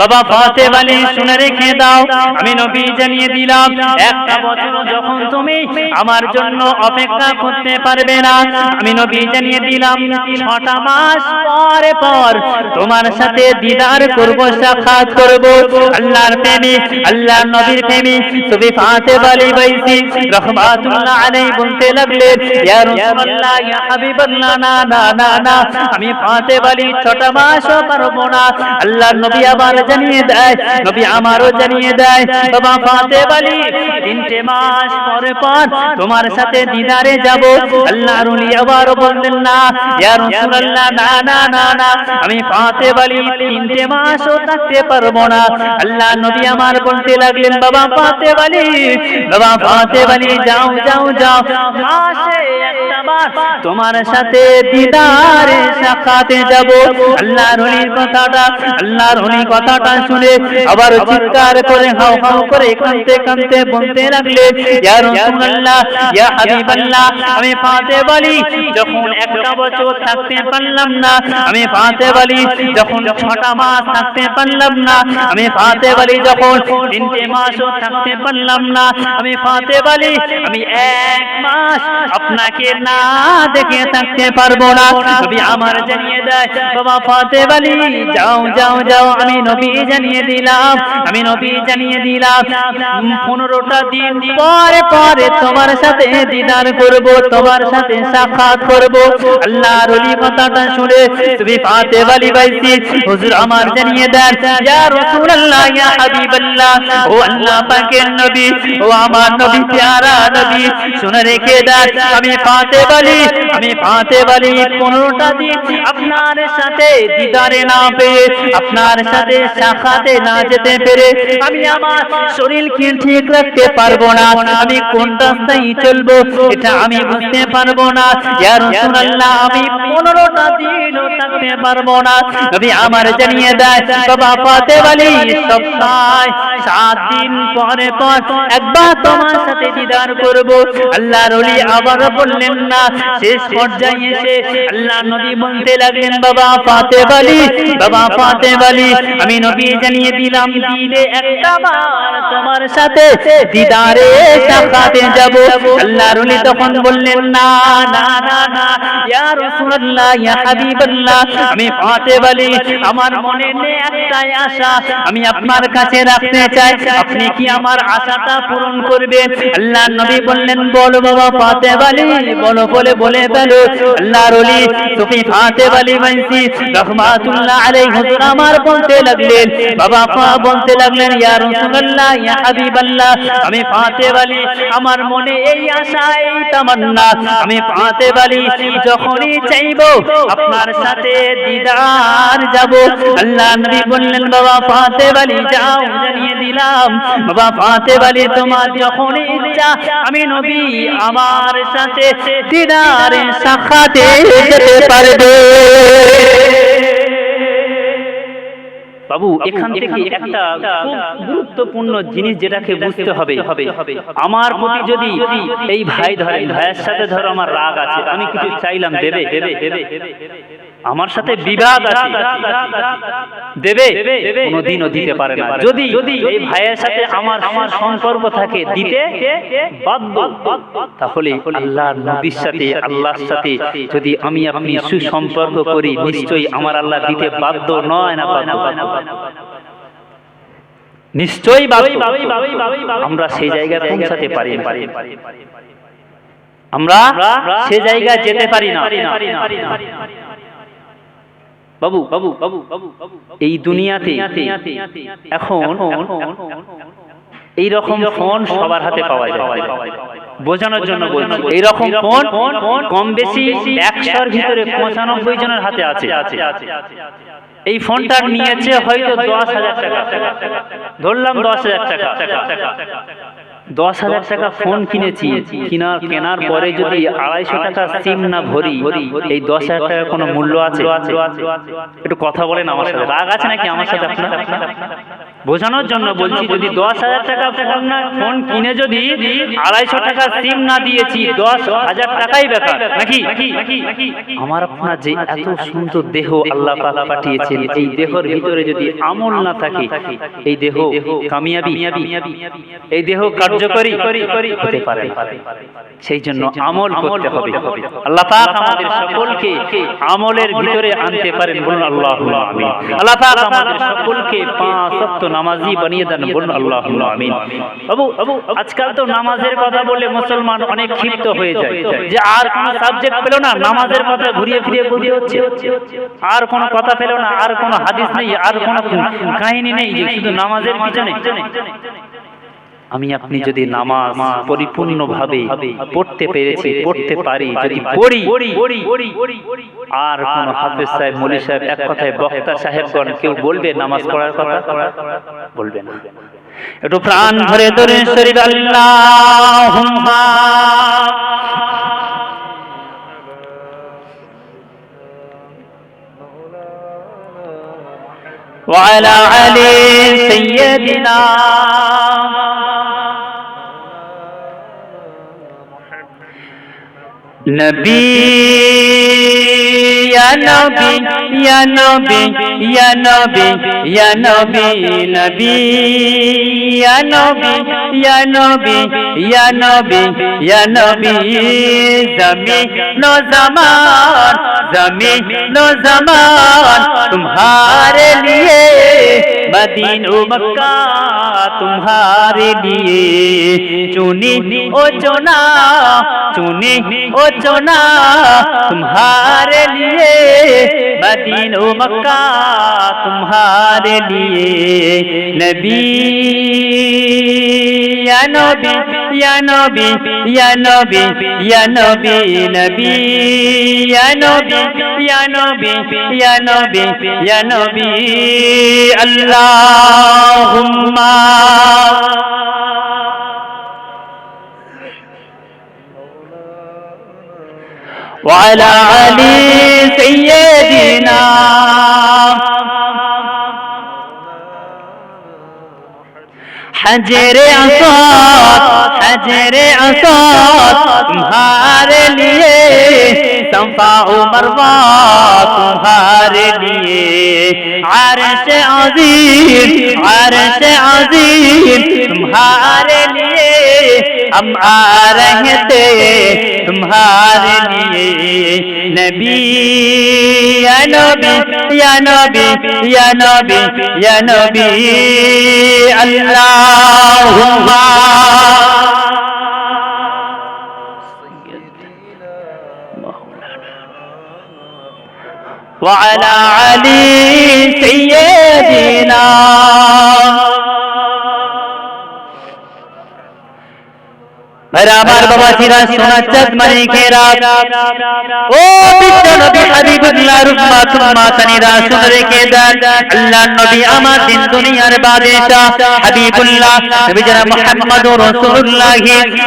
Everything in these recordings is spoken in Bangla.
বাবা ফাতে বলে শুনে রেখে দাও। আমি নবী জানিয়ে দিলাম, একটা বছর যখন তুমি আমার জন্য অপেক্ষা করতে পারবে না, আমি নবী জানিয়ে দিলাম, ছটা মাস পরে পর তোমার সাথে দিদার করব, সাক্ষাৎ করব। আল্লাহর প্রেমী, আল্লাহর নবীর প্রেমী, তুমি ফাতে বলে বাইসি রহমাতুল্লাহ আলাই বলতে লাগলেন ইয়া রাসূলুল্লাহ, ইয়া হাবিবাল্লাহ, না না না না আমি ফাতে বলি ছটা মাসও পারব না। আল্লাহর নবী আবার জানিয়ে দেয়, নবী আমারও জানিয়ে দেয়, বাবা ফাতে বলি তিনটে মাস পরে পর তোমার সাথে দিদারে যাব। আল্লাহর ওলি আবার বললেন, না, ইয়া রাসূলুল্লাহ, না না না না, আমি ফাতে বলি তিনটে মাসও থাকতে পারব না। আল্লাহ নবী আমার বলতে লাগলেন, বাবা ফাতে বলি বাবা ফাতে বলি যাও যাও যাও মাসে তোমার সাথে দিদারে সাক্ষাতে যাব। আল্লাহর ওলির কথাটা আল্লাহর ওলি কথাটা শুনে আবার চিৎকার করে হাও হাও করে কাঁদতে কাঁদতে বলতে লাগলে ইয়া রাসূলুল্লাহ ইয়া হাবিবাল্লাহ আমি পাতে বলি যখন একটা বছর থাকতে পারলাম না আমি পাতে বলি যখন ছটা মাস থাকতে পারলাম না আমি পাতে বলি যখন তিনটে মাসও থাকতে পারলাম না আমি পাতে বলি আমি এক মাস আপনাকে না দেখে থাকতে পারব না নবী আমার জানিয়ে দেয় বাবা ফাতে বলি যাও যাও যাও আমি নবী জানিয়ে দিলাম, আমি নবী জানিয়ে দিলাম পনেরোটা দিন পরে পরে তোমার সাথে দিদার করব, তোমার সাথে সাক্ষাৎ করব। আল্লাহর ওলি কথাটা শুনে তুমি ফাতে বলি বাইসি, হুজুর আমার জানিয়ে দেন, ইয়া রাসূলুল্লাহ, ইয়া হাবিবাল্লাহ, ও আল্লাহ পাকের নবী, ও আমার নবী, প্যারা নবী, শুনে রেখে দেন, আমি ফাতে বলি আমি ফাতে বলি পনেরোটা দিন আপনার সাথে দিদারে না পেয়ে, আপনার সাথে সাক্ষাতে না যেতে পেরে আমি আমার ঠিক রাখতে পারব না। আমি কোন রাস্তায় চলবো এটা আমি বুঝতে পারব না। আমি পনেরোটা দিনও থাকতে পারব না। আমার জানিয়ে দেয়, বাবা ফাতে বলি সপ্তাহে সাত দিন পরে পর একবার তোমার সাথে দিদার করব। আবার বললেন না, শেষ পর্যায়ে এসে আল্লাহ বলতে লাগলেন, বাবা বাবা আমি নবী জানিয়ে দিলাম, দিলে একটা বার তোমার সাথে দিদারে যাব। আল্লাহর তখন বললেন, না না না না, ইয়া রাসূলুল্লাহ, ইয়া আমি ফাতে বলি আমার মনে একটাই আশা, আমি আপনার কাছে রাখতে চাই, আপনি কি আমার আশাটা পূরণ করবেন? আল্লাহ নবী বললেন, বলো বাবা ফাতে বলি বলো, বলে বলে ফেলো। আল্লাহর ওলি তুমি ফাতে বলি রহমাতুল্লাহ আলাইহি, আমার বলতে লাগলেন বাবা ফা বলতে লাগলেন, ইয়া রাসূলুল্লাহ, ইয়া হাবিবাল্লাহ, আমি ফাতে বলি আমার মনে এই আশা এই তামান্না, আমি ফাতে বলি যখনই চাইব, আপনার সাথে দিদার যাব। আল্লাহ নবী বললেন, বাবা ফাতে বলি যাও, জানিয়ে দিলাম, বাবা ফাতে বলি তোমার যখন ইচ্ছা, আমি নবী আমার সাথে দিদারে সাক্ষাতে যেতে পারবে। বাবু এখান থেকে একটা খুব গুরুত্বপূর্ণ জিনিস যেটাকে বুঝতে হবে আমার প্রতি যদি এই ভাই ধরেন ভাইয়ের সাথে ধরো আমার রাগ আছে আমি কিছু চাইলাম দেবে দেবে দেবে আমার সাথে বিবাদ আছে। দেবে? কোনোদিনও দিতে পারে না। যদি যদি এই ভাইয়ের সাথে আমার আমার সম্পর্ক থাকে দিতে বাধ্য তাহলে আল্লাহর নবীর সাথে আল্লাহর সাথে যদি আমি আপনি সুসম্পর্ক করি নিশ্চয়ই আমার আল্লাহ দিতে বাধ্য নয় না নিশ্চয়ই আমরা সেই জায়গায় পৌঁছাতে পারি। আমরা সে জায়গায় যেতে পারি না। বাবু বাবু বাবু বাবু এই দুনিয়াতে এখন এই রকম ফোন সবার হাতে পাওয়া যায়। বোঝানোর জন্য বলছি এই রকম ফোন কম বেশি একশোর ভিতরে পঁচানব্বই জনের হাতে আছে। এই ফোনটা নিয়েছে হয়তো দশ হাজার টাকা। ধরলাম দশ হাজার টাকা। দশ হাজার টাকা ফোন কিনেছি কিনার কেনার পরে যদি আড়াইশো টাকা সিম না ভরি এই দশ হাজার টাকার কোনো মূল্য আছে? একটু কথা বলেন আমার সাথে। রাগ আছে নাকি আমার সাথে আপনার? বোঝানোর জন্য বলছি যদি দশ হাজার টাকা ফোন না ফোন কিনে যদি আড়াইশো টাকা সিম না দিয়েছি দশ হাজার টাকাই বেকার। নাকি? আমার আপনার যে এত সুন্দর দেহ আল্লাহ পাক পাঠিয়েছেন এই দেহর ভিতরে যদি আমল না থাকে এই দেহ কামিয়াবি। এই দেহ কার্যকরী হতে পারে। সেই জন্য আমল করতে হবে। আল্লাহ পাক আমাদের সকলকে আমলের ভিতরে আনতে পারেন বলুন আল্লাহ আমিন। আল্লাহ পাক আমাদের সকলকে পাঁচ ওয়াক্ত নামাজি বানিয়ে দেন বলুন আল্লাহ আমিন। বাবু বাবু আজকাল তো নামাজের কথা বলে মুসলমান অনেক ক্ষিপ্ত হয়ে যায়। যে আর কোন সাবজেক্ট পেল না নামাজের কথা ঘুরিয়ে ফিরিয়ে বলতে হচ্ছে। আর কোনো কথা পেল না আর কোনো হাদিস নেই আর কোনো কাহিনী নেই যে শুধু নামাজের পিছনে আমি আপনি যদি নামাজ পরিপূর্ণভাবে পড়তে পেরেছি পড়তে পারি যদি পড়ি আর কোন হাফেজ সাহেব মলি সাহেব এক কথায় বক্তা সাহেবগণ কেউ বলবে নামাজ পড়ার কথা বলবে না একটু প্রাণ ভরে ধরে শরীর আল্লাহ وعلى علي سيدنا নবী। ইয়া নবী ইয়া নবী ইয়া নবী ইয়া নবী নবী, ইয়া নবী ইয়া নবী ইয়া নবী ইয়া নবী জমি নো জমান জমি নো জমান तुम्हारे लिए मदीन मक्का तुम्हारे लिए चुनी ओ चुना चुनी ओ चुना तुम्हारे मदीन मक्का तुम्हारे लिए नबी या नबी या नबी या नबी या नबी नबी या नबी या नबी या नबी या नबी अल्लाहुम्मा وعلى علي سيدنا حجر اسود حجر اسود تمہارے صفا و مروا تمہارے لیے عرش عظیم عرش عظیم تمہارے لیے हम आ रहे थे तुम्हारे लिए नबी या नबी या नबी या नबी या नबी अल्लाह وعلى علي سيدنا মেরা আমার বাবা চিরা সোনা চাঁদ মানে খেরা ও বিশ্ব নবী হাবিবুল্লাহ রুম্মা তুম্মা তানিরা শুনে রেখে দেন। আল্লাহ নবী আমার দিন দুনিয়ার বাদশা হাবিবুল্লাহ। নবী যারা মুহাম্মদুর রাসূলুল্লাহ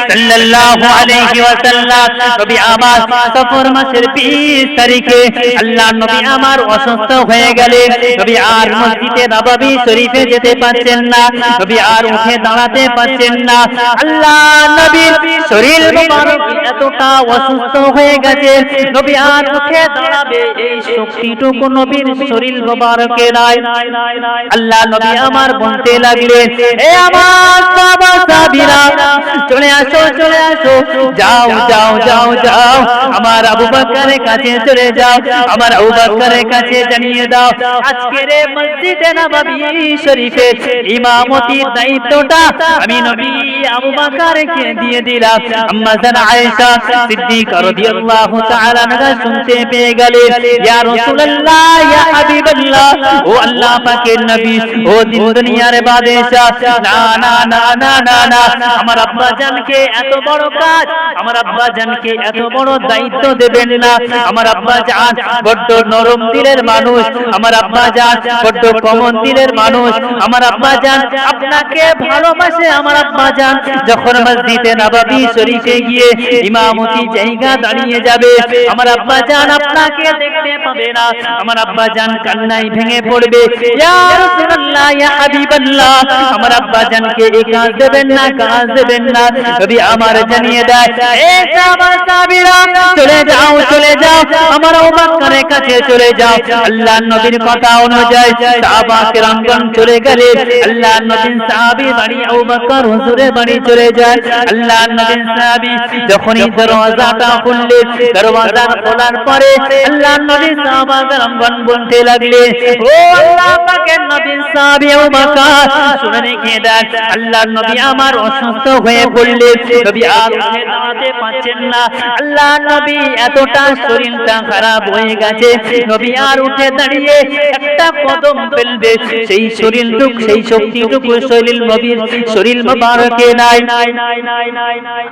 সাল্লাল্লাহু আলাইহি ওয়াসাল্লাম নবী আমার সফর মাসের 20 তারিখে আল্লাহ নবী আমার অসুস্থ হয়ে গেলেন নবী আর মসজিদে নববী শরীফে যেতে পারছেন না। নবী আর উঠে দাঁড়াতে পারছেন না। আল্লাহ নবীর শরীর এতটা অসুস্থ হয়ে গেছে। নবী আর উঠে দাঁড়াবে, এই শক্তিটুকু নবীর শরীর মোবারকে নাই। আল্লাহ নবী আমার বলতে লাগলেন, এ আমার বাবা সাবিরা, চলে আসো চলে আসো। যাও যাও যাও যাও। আমার আবু বকরের কাছে চলে যাও। আমার আবু বকরের কাছে জানিয়ে দাও, আজকের মসজিদে নববী শরীফে ইমামতির দায়িত্বটা আমি নবী আবু বকরকে দিয়ে দিলাম আম্মা জান আয়েশা সিদ্দিকা রাদিয়াল্লাহু তাআলা আনহা শুনতে পেয়ে গেলেন ইয়া রাসূলুল্লাহ, ইয়া হাবিবাল্লাহ, ও আল্লাহ পাকের নবী, ও দিন দুনিয়ার বাদশা না না না না না না, আমার আব্বা জানকে এত বড় কাজ, আমার আব্বা জানকে এত বড় দায়িত্ব দেবেন না, আমার আব্বা জান বড্ড নরম দিলের মানুষ, আমার আব্বা জান বড্ড কমন দিলের মানুষ, আমার আব্বা জান আপনাকে ভালোবাসে, আমার আব্বা জান যখন মসজিদে নববী নবাবী শরীফে গিয়ে ইমামতি জায়গা দাঁড়িয়ে যাবে। আমার আব্বা জান আপনাকে দেখতে পাবে না। আমার আব্বা জান কান্নায় ভেঙে পড়বে। ইয়া রাসূলুল্লাহ, ইয়া হাবিবাল্লাহ। আমার আব্বা জানকে এই কাজ দেবেন না, কাজ দেবেন না। নবী আমার জানিয়ে দেয়, এ সাহাবা সাহাবীরা, চলে যাও চলে যাও। আমার আবু কাছে চলে যাও। আল্লাহর নবীর কথা অনুযায়ী সাহাবা কেরামগণ চলে গেলেন আল্লাহর নবীর সাহাবী বাড়ি, আবু বকর হুজুরের বাড়ি চলে যায়। আল্লাহর যখনই আল্লাহ আমার অসুস্থ হয়ে পারছেন না। আল্লাহর নবী এতটা শরীরটা খারাপ হয়ে গেছে, নবী আর উঠে দাঁড়িয়ে একটা কদম ফেলবে, সেই শরীরটুক, সেই শক্তিটুকু শরীর নবীর শরীর মোবারকে নাই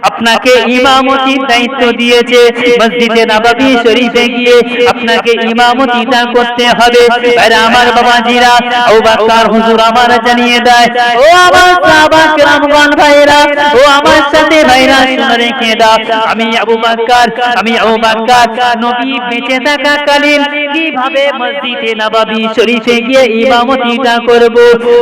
আপনাকে ইমামতির দায়িত্ব দিয়েছে। মসজিদে নবাবি শরীফে গিয়ে আপনাকে ইমামতি তা করতে হবে। আরে আমার বাবাজিরা ও বাকার হুজুর আমার জানিয়ে দেয় ও আমার সাহাবা کرامগণ ভাইরা ও আমার সাথে ভাইরা শুনে রেখে দাও। আমি আবু বকর আমি আবু বকর নবী বেঁচে থাকাকালীন কীভাবে মসজিদে নবাবি শরীফে গিয়ে ইমামতিটা করব?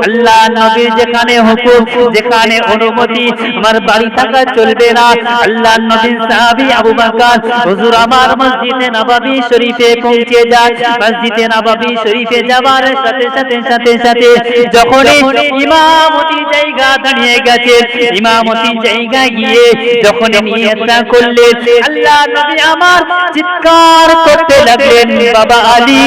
আল্লাহ নবীর যেখানে হুকুম যেখানে অনুমতি আমার বাড়ি থাকা চলবে না। আল্লাহ নবীর সাহাবী আবু বকর হুজুর আমার মসজিদে নববী শরীফে পৌঁছে যায়। মসজিদে নববী শরীফে যাবার সাথে সাথে সাথে সাথে যখনই ইমামতি জায়গা দাঁড়িয়ে গেছে, ইমামতি জায়গা গিয়ে যখন নিয়তটা করলেন আল্লাহ নবী আমার চিৎকার করতে লাগলেন, বাবা আলী,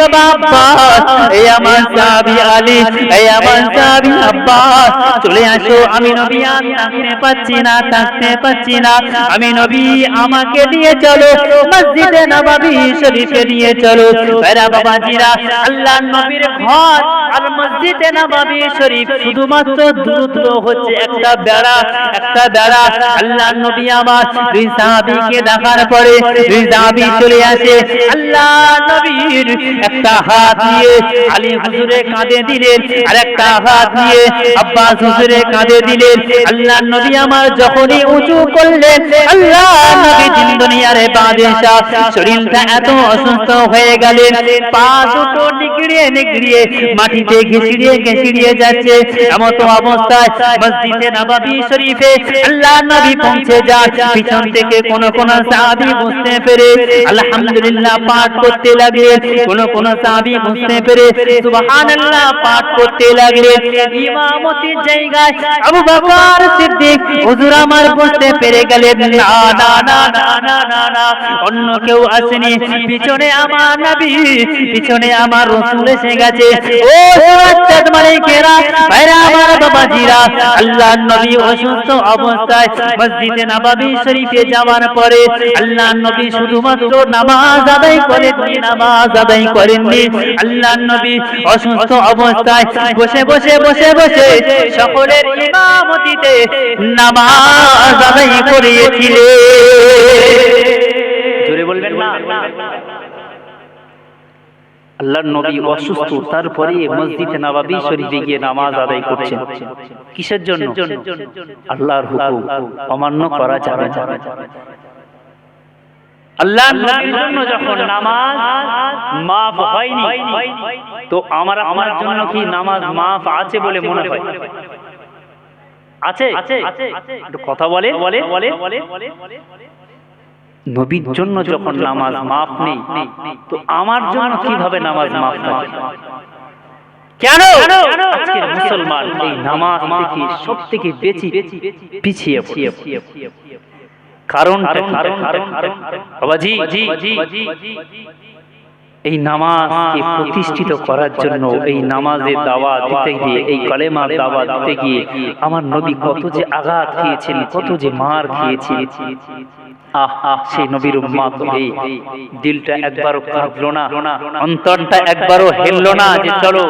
বাবা আব্বাস এই আমার সাহাবী আলী এই আমার সাহাবী আব্বাস, চলে আসো, আমি নবী আর থাকতে পাচ্ছি থাকতে না আমি নবী, আমাকে চলো। মসজিদে নববী শরীফে নিয়ে চলো। আল্লাহ নবীর ঘর আর মসজিদে নববী শরীফ শুধুমাত্র হচ্ছে একটা বেড়া একটা বেড়া। আল্লাহ নবী আমার দুই সাহাবীকে দেখার পরে দুই সাহাবী চলে আসে। আল্লাহ নবীর একটা হাত নিয়ে আলী হুজুরে কাঁধে দিলেন আর একটা হাত নিয়ে আব্বাস হুজুরে কাঁধে দিলেন। আল্লাহ নবী আমার যখনই উঁচু করলেন, আল্লাহ নবী দিন দুনিয়ার বাদেশা শরীরটা এত অসুস্থ হয়ে গেলেন। পা দুটো নিগড়িয়ে নিগড়িয়ে মাটিতে ঘেঁষড়িয়ে ঘেঁষড়িয়ে যাচ্ছে। এমত অবস্থায় মসজিদে নববী শরীফে আল্লাহ নবী পৌঁছে যান। পিছন থেকে কোন কোন সাহাবী বুঝতে পেরে আলহামদুলিল্লাহ পাঠ করতে লাগলেন। কোন কোন সাহাবী বুঝতে পেরে সুবহানাল্লাহ পাঠ করতে লাগলেন। ইমামতির জায়গায় আবু বকর সিদ্দিক হুজুর আমার বুঝতে পেরে না অন্য কেউ আসেনি। পিছনে আমার নবী, পিছনে আমার রসুল এসে গেছে। ও নামাজ আল্লাহর নবী অসুস্থ, তারপরে মসজিদে নবাবী শরীফে গিয়ে নামাজ আদায় করছেন। কিসের জন্য? আল্লাহর হুকুম অমান্য করা যাবে আল্লাহর জন্য যখন নামাজ হয়নি, তো আমার আমার জন্য কি নামাজ মাফ আছে বলে মনে হয়? আছে? একটু কথা বলে। বলে। বলে। বলে। নবীর জন্য যখন নামাজ মাফ নেই তো আমার জন্য কীভাবে নামাজ মাফ থাকে কেন? মুসলমান এই নামাজ থেকে সব থেকে বেশি পিছিয়ে পিছিয়ে কারণ কারণ বাবাজি জি জি এই নামাজকে প্রতিষ্ঠিত করার জন্য, এই নামাজের দাওয়া দিতে গিয়ে, এই কলেমার দাওয়া দিতে গিয়ে আমার নবী কত যে আঘাত খেয়েছেন, কত যে মার খেয়েছে আহ আহ, সেই নবীর দিলটা একবারও কাঁপলো না, অন্তরটা একবারও হেললো না যে চলো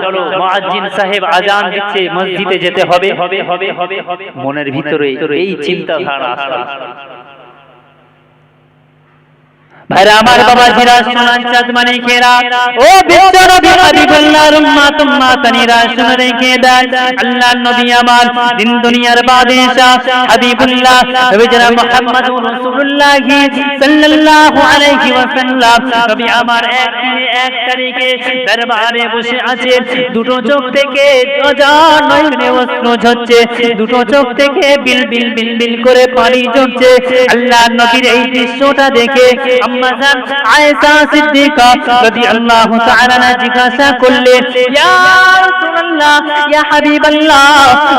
সাহেব আজান দিচ্ছে, মসজিদে যেতে হবে। হবে হবে হবে মনের ভিতরে এই চিন্তাধারা আসা ভাইরা আমার বাবা জিরা শোনান চাঁদমানি খেরা। ও বিশ্ব নবী হাবিবুল্লাহর উম্মাত উম্মাতানিরা শুনে রেখে দেন আল্লাহর নবী আমার দিন দুনিয়ার বাদশাহ হাবিবুল্লাহ নবী জনাব মুহাম্মদুর রাসূলুল্লাহ সাল্লাল্লাহু আলাইহি ওয়াসাল্লাম। নবী আমার এক এক তারিখে দরবারে বসে আছে। দুটো চোখ থেকে নয়নে অশ্রু ঝরছে। দুটো চোখ থেকে বিল বিল বিল বিল করে পানি ঝরছে আল্লাহ নবীর এই দৃশ্যটা দেখে আম্মা জান আয়েশা সিদ্দিকা রাদিয়াল্লাহু তাআলা না জিজ্ঞাসা করলেন ইয়া রাসূলুল্লাহ ইয়া হাবিবাল্লাহ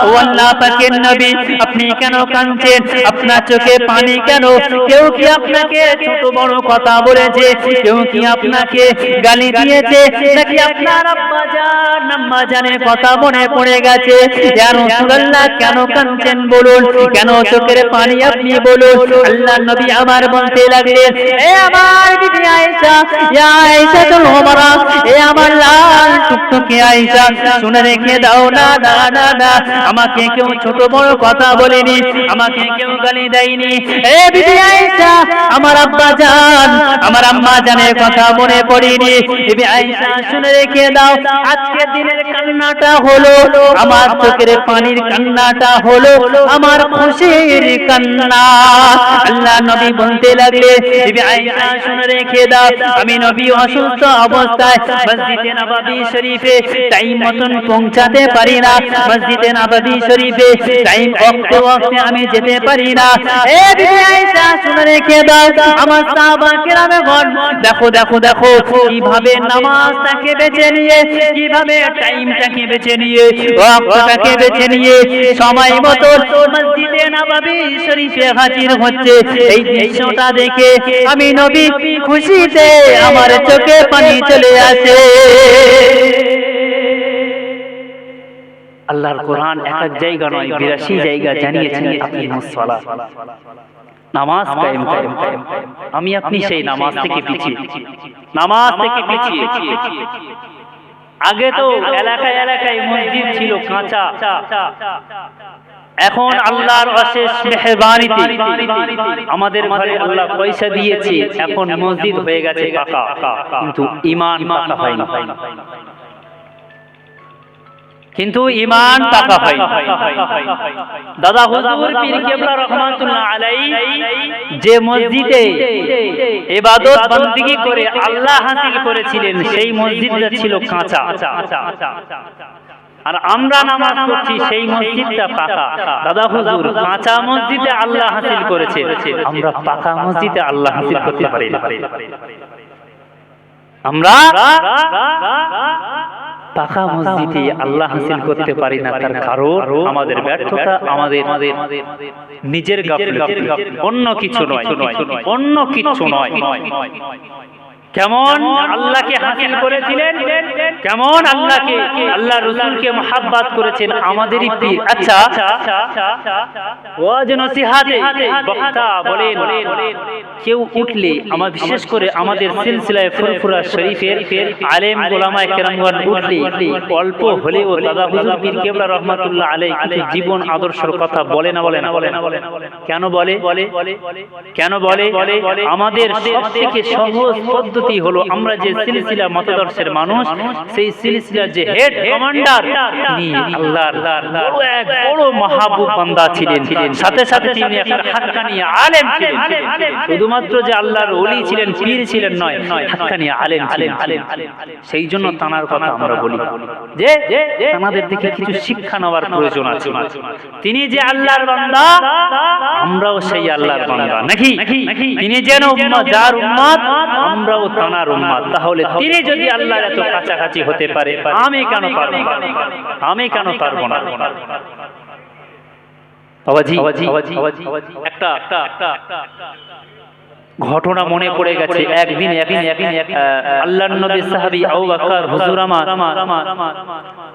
ও আল্লাহ পাকের নবী আপনি কেন কাঁদছেন আপনার চোখে পানি কেন কেউ কি আপনাকে ছোট বড় কথা বলেছে কেউ কি আপনাকে গালি দিয়েছে নাকি আপনার আব্বা জান আম্মা জানের কথা মনে পড়ে গেছে। ইয়া রাসূলুল্লাহ, কেন কাঁদছেন বলুন? কেন চোখের পানি আপনি বলুন? আল্লাহ নবী আমার বলতে লাগলেন, এ আমার ইয়া এ আমার লাল শুনে রেখে দাও, না না না না, আমাকে কেউ ছোট বড় কথা বলেনি, আমাকে কেউ গালি দেয়নি। এ আমার আব্বা জান, আমার আম্মা জানের কথা মনে পড়েনি। শুনে রেখে দাও, আজকের দিনের কান্নাটা হলো, আমার চোখের পানির কান্নাটা হলো, আমার খুশির কান্না। আল্লাহ নবী বলতে লাগলে মতন পৌঁছাতে পারি না। মসজিদে নববী শরীফে টাইম ওয়াক্তে আমি যেতে পারি না। দেখো দেখো দেখো কীভাবে নামাজটাকে বেছে নিয়ে, কীভাবে টাইমটাকে বেছে নিয়ে ওয়াক্তটাকে বেছে নিয়ে সময় মতো মসজিদে নববী শরীফে হাজির হচ্ছে। এই দৃশ্যটা দেখে আমি নবী খুশিতে আমার চোখে পানি চলে আসে। আল্লাহর কোরআন এক এক জায়গা নয়, বিরাশি জায়গা জানিয়েছেন আপনি মুসলা নামাজ কায়েম কায়েম আমি আপনি সেই নামাজ থেকে পিছিয়ে। নামাজ থেকে পিছিয়ে। আগে তো এলাকায় এলাকায় মসজিদ ছিল কাঁচা। এখন আল্লাহর অশেষ মেহেরবানিতে আমাদের ঘরে আল্লাহ পয়সা দিয়েছে এখন মসজিদ হয়ে গেছে কাকা কিন্তু ইমান পাকা হয় না কিন্তু ইমান পাকা হয় দাদা হুজুর পীর কেবলা রহমাতুল্লাহ আলাই যে মসজিদে ইবাদত বندگی করে আল্লাহ হাসিল করেছিলেন সেই মসজিদটা ছিল কাঁচা। আর আমরা নামাজ পড়ছি সেই মসজিদটা পাকা। দাদা হুজুর, কাঁচা মসজিদে আল্লাহ হাসিল করেছে। আমরা পাকা মসজিদে আল্লাহ হাসিল করতে পারি আমরা পাকা মসজিদে আল্লাহ হাসিল করতে পারি না। তার কারণ আমাদের ব্যর্থতা আমাদের নিজের গাফিলতি। অন্য কিছু নয়। অন্য কিছু নয়। কেমন আল্লাহকে হাসিল করেছিলেন? কেমন আল্লাহকে আল্লাহ রসুলকে মহাব্বাত করেছেন আমাদেরই পীর। আচ্ছা ওয়াজ নসিহাতে বক্তা বলেন কেউ উঠলে আমার বিশেষ করে আমাদের সিলসিলায় ফুরফুরা শরীফের আলেম গোলামায়ে কেরামগণ উঠলে অল্প হলেও দাদা হুজুর পীর কেবলা রহমাতুল্লাহ কিছু জীবন আদর্শের কথা বলে না বলে না বলে না বলে কেন বলে? কেন বলে? আমাদের সবথেকে সহজ পদ্ধতি হলো আমরা যে সিলসিলা মতদর্শের মানুষ, সেই সিলসিলার যে হেড কমান্ডার তিনি আল্লাহর বড় এক বড় বান্দা ছিলেন। সাথে সাথে তিনি হাক্কানি আলেম ছিলেন। শুধুমাত্র যে আল্লাহর ওলি ছিলেন, পীর ছিলেন নয়, হাক্কানি আলেম ছিলেন। সেই জন্য তানার কথা আমরা বলি যে, তানাদের থেকে কিছু শিক্ষা নেওয়ার প্রয়োজন আছে। তিনি যে আল্লাহর বান্দা, আমরাও সেই আল্লাহর বান্দা। নাকি? তিনি যেন যার উম্মত, আমরাও তানার উম্মাদ তাহলে তিনি যদি আল্লাহর এত কাছাকাছি হতে পারে আমি কেন পারব না? আমি কেন পারব না? একটা ঘটনা মনে পড়ে গেছে। একদিন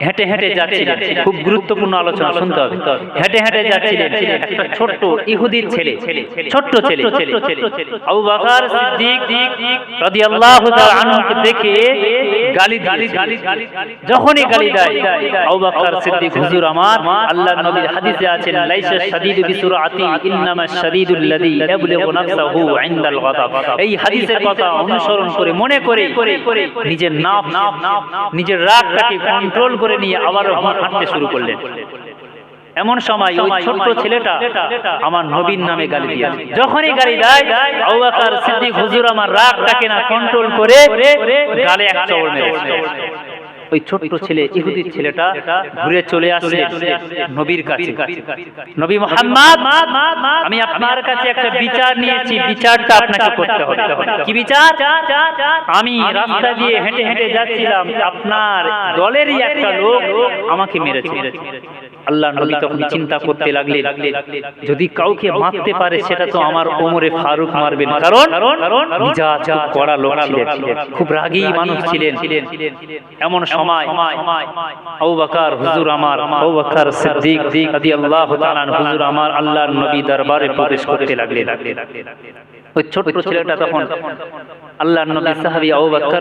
হেঁটে হেঁটে যাচ্ছিলেন। খুব গুরুত্বপূর্ণ আলোচনা শুনতে হবে। হেঁটে হেঁটে যাচ্ছিলেন ছোট্ট ইহুদির ছেলে, ছোট্ট ছেলে। দেখে যখনই গালি দেয় আমার নবীর হাদিসে ইনদা ইনদাল গাদাব এই হাদিসের কথা অনুসরণ করে মনে করে নিজের নাফ নিজের রাগটাকে কন্ট্রোল করে নিয়ে আবার হাঁটতে শুরু করলেন এমন সময় ওই ছোট্ট ছেলেটা আমার নবীন নামে গালি দিয়ে যখনই গালি দেয় আবুবকর সিদ্দিক হুজুর আমার রাগটাকে না কন্ট্রোল করে গালে এক চড় মেরেছে ওই ছোট্ট ছেলে ইহুদির ছেলেটা ঘুরে চলে আসছে নবীর কাছে। নবী মোহাম্মদ আমি আপনার কাছে একটা বিচার নিয়েছি বিচারটা আপনাকে করতে হবে। কি বিচার? আমি রাস্তা দিয়ে হেঁটে হেঁটে যাচ্ছিলাম। আপনার দলেরই একটা লোক আমাকে মেরেছে। আল্লাহ নবী তখন চিন্তা করতে লাগলে যদি কাউকে মারতে পারে সেটা তো আমার ওমরে ফারুক মারবেন। কারণ? খুব কড়া লোক ছিলেন। খুব রাগী মানুষ ছিলেন। এমন আমার আমার দরবারে প্রবেশ করতে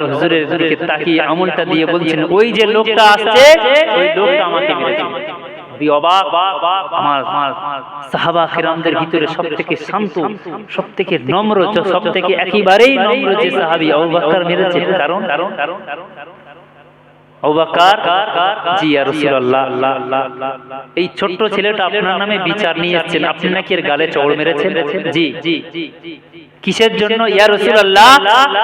হুজুরের তাকিয়ে দিয়ে বলছেন, ওই যে লোকটা আসছে, ওই লোকটা আমাকে ভিতরে সব থেকে শান্ত সব থেকে নম্র সব একেবারেই কারণ বকর জি ইয়া রাসূলুল্লাহ এই ছোট্ট ছেলেটা আপনার নামে বিচার নিয়ে এসেছেন আপনি নাকি এর গালে চড় মেরেছেন জি জি কিসের জন্য ইয়া রাসূলুল্লাহ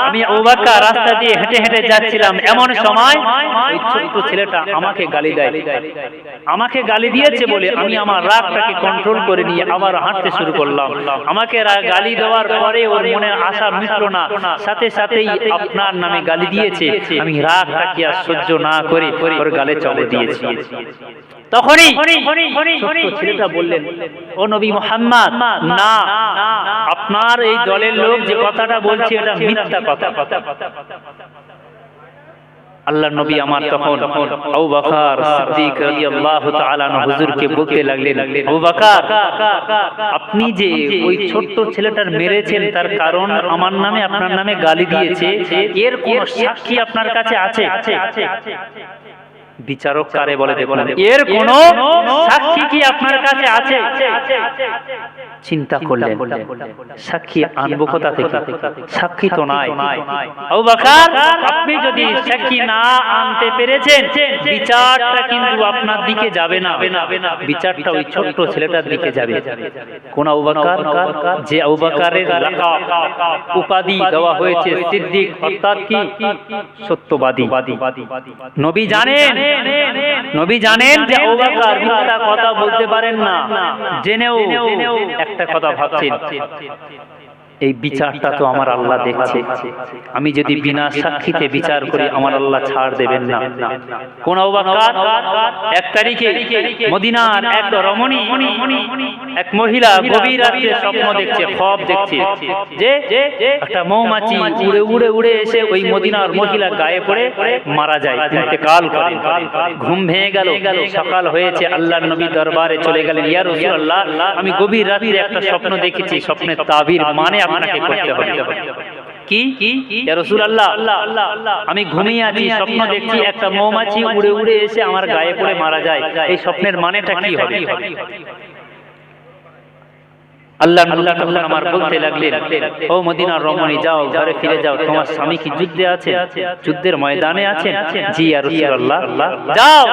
আমি আবু বকর রাস্তা দিয়ে হেঁটে হেঁটে যাচ্ছিলাম এমন সময় ওই ছেলেটা আমাকে গালি দেয় আমাকে গালি দিয়েছে বলে আমি আমার রাগটাকে কন্ট্রোল করে নিয়ে আবার হাঁটতে শুরু করলাম আমাকে গালি দেওয়ার পরে ওর মনে আশা মিটলো না সাথে সাথেই আপনার নামে গালি দিয়েছে আমি রাগটাকে আর সহ্য না করে ওর গালে চলে দিয়েছি। তখনই ছেলেটা বললেন ও নবী মোহাম্মদ না আপনার এই দলের লোক যে কথাটা বলছে এটা মিথ্যা কথা। আল্লাহ নবী আমার তখন আবু বকর সিদ্দিক রাদিয়াল্লাহু তাআলা হুজুরকে বলতে লাগলেন, আবু বকর, আপনি যে ওই ছোট্ট ছেলেটার মেরেছেন, তার কারণ আমার নামে আপনার নামে গালি দিয়েছে, এর কোন সাক্ষী আপনার কাছে আছে? বিচারক কারে বলে দেখুন। এর কোন সাক্ষী কি আপনার কাছে আছে? চিন্তা করলেন। সাক্ষী আনব কোথা থেকে। সাক্ষী তো নাই। আবু বকর আপনি যদি সাক্ষী না আনতে পেরেছেন বিচারটা কিন্তু আপনার দিকে যাবে না। বিচারটা ওই ছোট্ট ছেলেটার দিকে যাবে। কোন আবু বকর যে আবু বকরের উপাধি দেওয়া হয়েছে সিদ্দিক অর্থাৎ কি? সত্যবাদী। নবী জানেন নবী জানেন যে আবু বকর মিথ্যা কথা বলতে পারেন না। জেনেও একটা কথা ভাবছেন। এই বিচারটা তো আমার আল্লাহ দেখছে। আমি যদি বিনা সাক্ষীতে বিচার করি, আমার আল্লাহ ছাড় দেবেন না। কোন এক তারিখে মদিনার এক রমণী, এক মহিলা গভীর রাত্রে স্বপ্ন দেখছে খব দেখছে যে একটা মৌমাছি উড়ে উড়ে উড়ে এসে ওই মদিনার মহিলা গায়ে পড়ে মারা যায় করে। ঘুম ভেঙে গেল। সকাল হয়েছে, আল্লাহর নবী দরবারে চলে গেলেন, ইয়া রাসূলুল্লাহ, আমি গভীর রাত্রে একটা স্বপ্ন দেখেছি, স্বপ্নের তাবির মানে আপনাকে করতে হবে? কি? কি? রাসূলুল্লাহ আমি ঘুমিয়ে আছি স্বপ্ন দেখছি একটা মৌমাছি উড়ে উড়ে এসে আমার গায়ে পড়ে মারা যায়। এই স্বপ্নের মানেটা কি হবে? আল্লাহ আল্লাহ তখন আমার বলতে লাগলেন ও মদিনার রমণী যাও ঘরে ফিরে যাও তোমার স্বামী কি যুদ্ধে আছে? যুদ্ধের ময়দানে আছেন? জি আর যাও!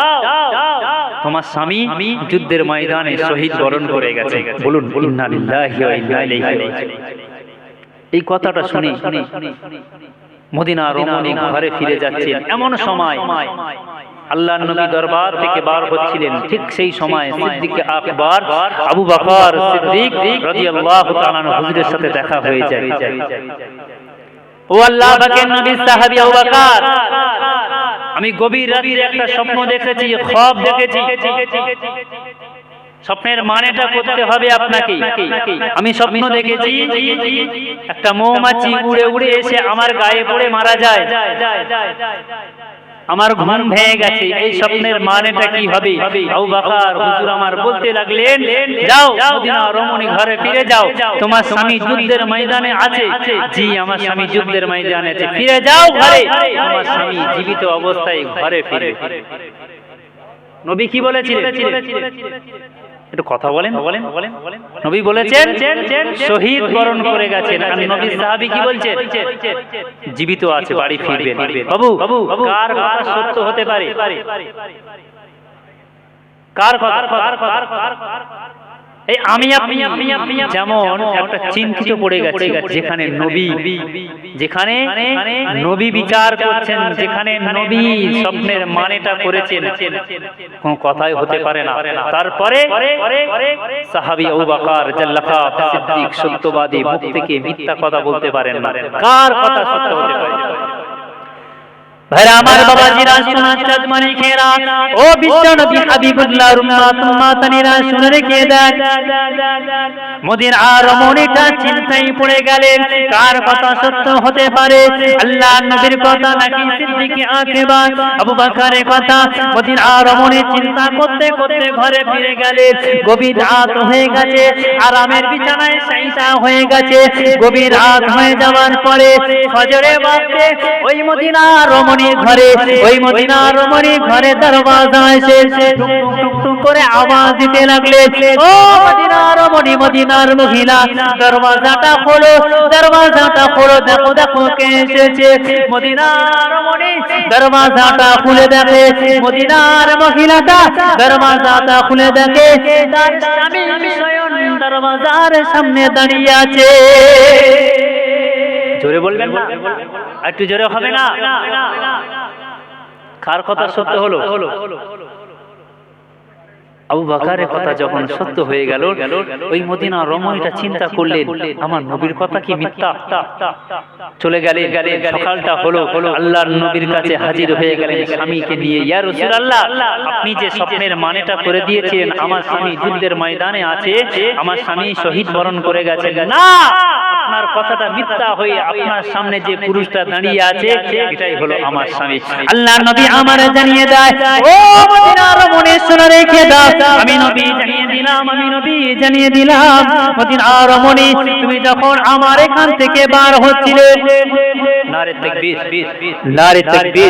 তোমার স্বামী আমি যুদ্ধের ময়দানে শহীদ বরণ করে গেছে বলুন ইন্না লিল্লাহি ওয়া ইন্না ইলাইহি রাজিউন। এই কথাটা শুনি। মদিনা রমণী ঘরে ফিরে যাচ্ছেন। এমন সময় আল্লাহ নবী দরবার থেকে বার হচ্ছিলেন। ঠিক সেই সময় সিদ্দিক আকবর আবু বকর সিদ্দিক রাদিয়াল্লাহু তাআলা হুজুরের সাথে দেখা হয়ে যায়। ও আল্লাহ পাকের নবী সাহাবী আবু বকর আমি গভীর একটা স্বপ্ন দেখেছি খব দেখেছি। স্বপ্নের মানেটা করতে হবে আপনাকে আমি স্বপ্ন দেখেছি একটা মৌমাছি উড়ে উড়ে এসে আমার গায়ে পড়ে মারা যায় আমার ঘুম ভেঙে গেছে এই স্বপ্নের মানেটা কি হবে আবু বকর হুজুর আমার বলতে লাগলেন যাও মদিনা রমণী ঘরে ফিরে যাও তোমার স্বামী যুদ্ধের ময়দানে আছে জি আমার স্বামী যুদ্ধের ময়দানে আছে ফিরে যাও ঘরে আমার স্বামী জীবিত অবস্থায় ঘরে ফিরে নবী কি বলেছিলেন একটু কথা বলেন। বলেন বলেন। নবী বলেছেন শহীদ বরণ করে গেছেন। আর নবী সাহাবী কি বলছেন? জীবিত আছে বাড়ি ফিরবেন। বাবু বাবু কার কার সত্য হতে পারে? কার কথা? এই আমি আপনি যেমন একটা চিন্তিত পড়ে গেছে, যেখানে নবী যেখানে নবী বিচার করছেন, যেখানে নবী স্বপ্নের মানেটা করেছেন, কোন কথাই হতে পারে না। তারপরে সাহাবী আবু বকর সিদ্দিক সত্যবাদী মুখ থেকে মিথ্যা কথা বলতে পারেন না। কার কথা সত্য হতে পারে? ভাইরা, আমার ও বিশ্ব নবী আর চিন্তায় পড়ে গেলেন, কার কথা সত্য হতে পারে? আল্লাহ চিন্তা করতে করতে গভীর রাত হয়ে গেছে, আরামের বিছানায় সাইসা হয়ে গেছে। গভীর রাত হয়ে যাওয়ার পরে ওই মদিনা রমণীর ঘরে, ওই মদিনা রমণীর ঘরে দরওয়াজা এসে করে আওয়াজ দিতে লাগলে, ও মদিনা রমণী, মদিনার মহিলা, দরওয়াজাটা খোলো দরওয়াজাটা খোলো, দেখো দেখো কে এসেছে। মদিনার রমণী দরওয়াজাটা খুলে দেখে, মদিনার মহিলাটা দরওয়াজাটা খুলে দেখে, তার স্বামী দরওয়াজার সামনে দাঁড়িয়ে আছে। বলবেন না। একটু জোরে হবে না। কার কথা সত্য হলো? আবু বাকারের কথা যখন সত্য হয়ে গেল ওই মদিনা রমণীটা চিন্তা করলেন আমার নবীর কথা কি মিথ্যা? চলে গেলে গেলে সকালটা হলো হলো আল্লাহর নবীর কাছে হাজির হয়ে গেলেন স্বামীকে নিয়ে ইয়া রাসূলুল্লাহ আপনি যে স্বপ্নের মানেটা করে দিয়েছেন আমার স্বামী যুদ্ধের ময়দানে আছে আমার স্বামী শহীদ বরণ করে গেছেন না! আপনার কথাটা মিথ্যা হয়ে আপনার সামনে যে পুরুষটা দাঁড়িয়ে আছে এটাই হলো আমার স্বামী। আল্লাহ নবী আমারে জানিয়ে দেয় ও মদিনার মনে শুনে রেখে দাও আমি নবী জানিয়ে দিলাম আমি নবী জানিয়ে দিলাম। মদিনার রমণী তুমি যখন আমার এখান থেকে বার হচ্ছিলে নারে তাকবীর নারে তাকবীর